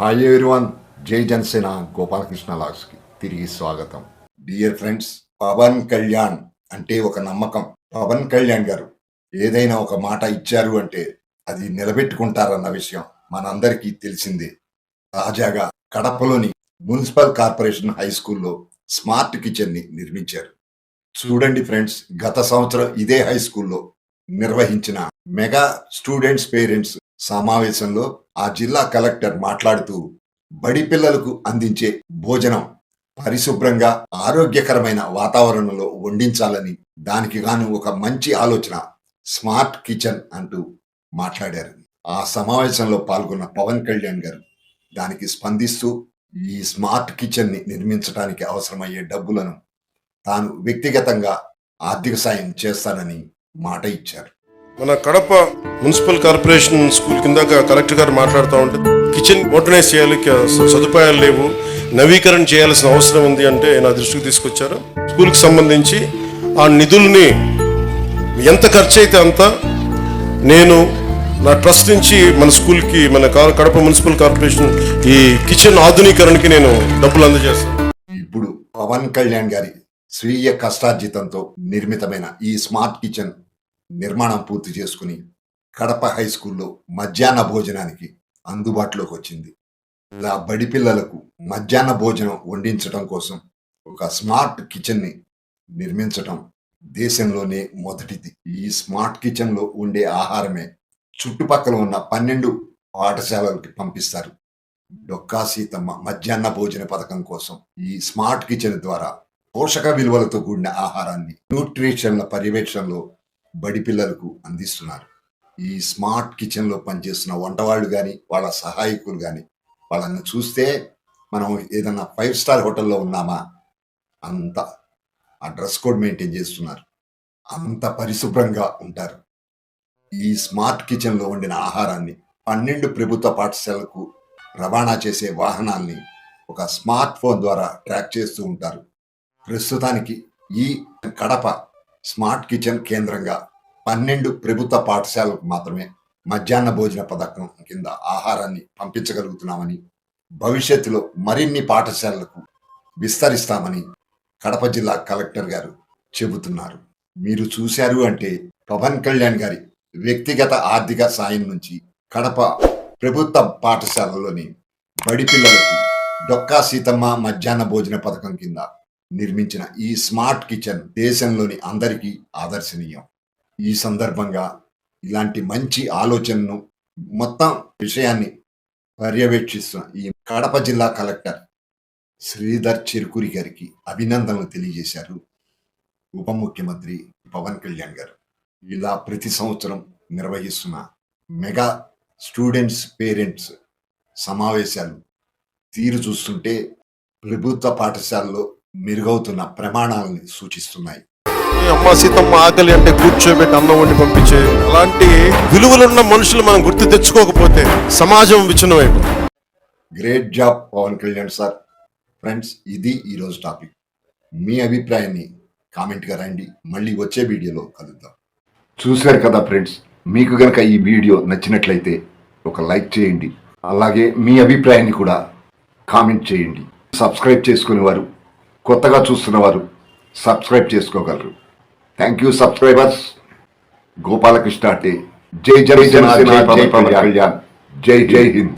Hi everyone జై జనసేన గోపాలకృష్ణ లాగ్స్కి తిరిగి స్వాగతం. డియర్ ఫ్రెండ్స్ పవన్ కళ్యాణ్ అంటే ఒక నమ్మకం. పవన్ కళ్యాణ్ గారు ఏదైనా ఒక మాట ఇచ్చారు అంటే అది నిలబెట్టుకుంటారన్న విషయం మనందరికీ తెలిసిందే. తాజాగా కడపలోని మున్సిపల్ కార్పొరేషన్ హై స్కూల్లో స్మార్ట్ కిచెన్ని నిర్మించారు. చూడండి ఫ్రెండ్స్ గత సంవత్సరం ఇదే హై స్కూల్లో నిర్వహించిన మెగా స్టూడెంట్స్ పేరెంట్స్ సమావేశంలో ఆ జిల్లా కలెక్టర్ మాట్లాడుతూ బడి పిల్లలకు అందించే భోజనం పరిశుభ్రంగా ఆరోగ్యకరమైన వాతావరణంలో వండించాలని దానికి గాను ఒక మంచి ఆలోచన స్మార్ట్ కిచెన్ అంటూ మాట్లాడారు. ఆ సమావేశంలో పాల్గొన్న పవన్ కళ్యాణ్ గారు దానికి స్పందిస్తూ ఈ స్మార్ట్ కిచెన్ని నిర్మించడానికి అవసరమయ్యే డబ్బులను తాను వ్యక్తిగతంగా ఆర్థిక సాయం చేస్తానని మాట ఇచ్చారు. మన కడప మున్సిపల్ కార్పొరేషన్ స్కూల్ కింద కలెక్టర్ గారు మాట్లాడుతూ ఉంటే కిచెన్ మోడర్నైజ్ చేయాలి సదుపాయాలు లేవు నవీకరణ చేయాల్సిన అవసరం ఉంది అంటే నా దృష్టికి తీసుకొచ్చారు. స్కూల్కి సంబంధించి ఆ నిధుల్ని ఎంత ఖర్చు అయితే అంత నేను నా ట్రస్ట్ నుంచి మన స్కూల్కి మన కా- కడప మున్సిపల్ కార్పొరేషన్ ఈ కిచెన్ ఆధునీకరణకి నేను డబ్బులు అందజేస్తాను. ఇప్పుడు పవన్ కళ్యాణ్ గారి స్వీయ కష్టార్జితంతో నిర్మితమైన ఈ స్మార్ట్ కిచెన్ నిర్మాణం పూర్తి చేసుకుని కడప హై స్కూల్లో మధ్యాహ్న భోజనానికి అందుబాటులోకి వచ్చింది. ఇలా బడి పిల్లలకు మధ్యాహ్న భోజనం వండించడం కోసం ఒక స్మార్ట్ కిచెన్ని నిర్మించటం దేశంలోనే మొదటిది. ఈ స్మార్ట్ కిచెన్లో ఉండే ఆహారమే చుట్టుపక్కల ఉన్న పన్నెండు పాఠశాలలకి పంపిస్తారు. డొక్కా సీతమ్మ మధ్యాహ్న భోజన పథకం కోసం ఈ స్మార్ట్ కిచెన్ ద్వారా పోషక విలువలతో కూడిన ఆహారాన్ని న్యూట్రిషన్ల పర్యవేక్షణలో బడి పిల్లలకు అందిస్తున్నారు. ఈ స్మార్ట్ కిచెన్లో పనిచేస్తున్న వంటవాళ్ళు కానీ వాళ్ళ సహాయకులు కానీ వాళ్ళని చూస్తే మనం ఏదన్నా ఫైవ్ స్టార్ హోటల్లో ఉన్నామా? అంత ఆ డ్రెస్ కోడ్ మెయింటైన్ చేస్తున్నారు. అంత పరిశుభ్రంగా ఉంటారు. ఈ స్మార్ట్ కిచెన్లో వండిన ఆహారాన్ని పన్నెండు ప్రభుత్వ పాఠశాలకు రవాణా చేసే వాహనాల్ని ఒక స్మార్ట్ ఫోన్ ద్వారా ట్రాక్ చేస్తూ ఉంటారు. ప్రస్తుతానికి ఈ కడప స్మార్ట్ కిచెన్ కేంద్రంగా పన్నెండు ప్రభుత్వ పాఠశాలకు మాత్రమే మధ్యాహ్న భోజన పథకం కింద ఆహారాన్ని పంపించగలుగుతున్నామని భవిష్యత్తులో మరిన్ని పాఠశాలలకు విస్తరిస్తామని కడప జిల్లా కలెక్టర్ గారు చెబుతున్నారు. మీరు చూశారు అంటే పవన్ కళ్యాణ్ గారి వ్యక్తిగత ఆర్థిక సాయం నుంచి కడప ప్రభుత్వ పాఠశాలలోని బడి పిల్లలకు డొక్కా సీతమ్మ మధ్యాహ్న భోజన పథకం కింద నిర్మించిన ఈ స్మార్ట్ కిచెన్ దేశంలోని అందరికీ ఆదర్శనీయం. ఈ సందర్భంగా ఇలాంటి మంచి ఆలోచనను మొత్తం విషయాన్ని పర్యవేక్షిస్తున్న ఈ కడప జిల్లా కలెక్టర్ శ్రీధర్ చిరుకురి గారికి అభినందనలు తెలియజేశారు. ఉప ముఖ్యమంత్రి పవన్ కళ్యాణ్ గారు ఇలా ప్రతి సంవత్సరం నిర్వహిస్తున్న మెగా స్టూడెంట్స్ పేరెంట్స్ సమావేశాలు తీరు చూస్తుంటే ప్రభుత్వ పాఠశాలలో మెరుగవుతున్న ప్రమాణాలని సూచిస్తున్నాయి. అమ్మ సీతమ్మ ఆకలి అంటే కూర్చోబెట్టి అన్నం వండి పంపించే. అలాంటి విలువలున్న మనుషులు మనం గుర్తు తెచ్చుకోకపోతే సమాజం విచ్ఛిన్నమైపోతుంది. Great job Pavan Kalyan sir friends ఇది ఈరోజు టాపిక్ మీ అభిప్రాయాన్ని కామెంట్గా రండి మళ్ళీ వచ్చే వీడియోలో కలుద్దాం. చూశారు కదా ఫ్రెండ్స్ మీకు గనక ఈ వీడియో నచ్చినట్లయితే ఒక లైక్ చేయండి. అలాగే మీ అభిప్రాయాన్ని కూడా కామెంట్ చేయండి. సబ్స్క్రైబ్ చేసుకునేవారు కొత్తగా చూస్తున్న వారు సబ్స్క్రైబ్ చేసుకోగలరు. థ్యాంక్ యూ సబ్స్క్రైబర్స్ గోపాలకృష్ణ అంటే జై జై జనసేన జై పవన్ కళ్యాణ్ జై జై హింద్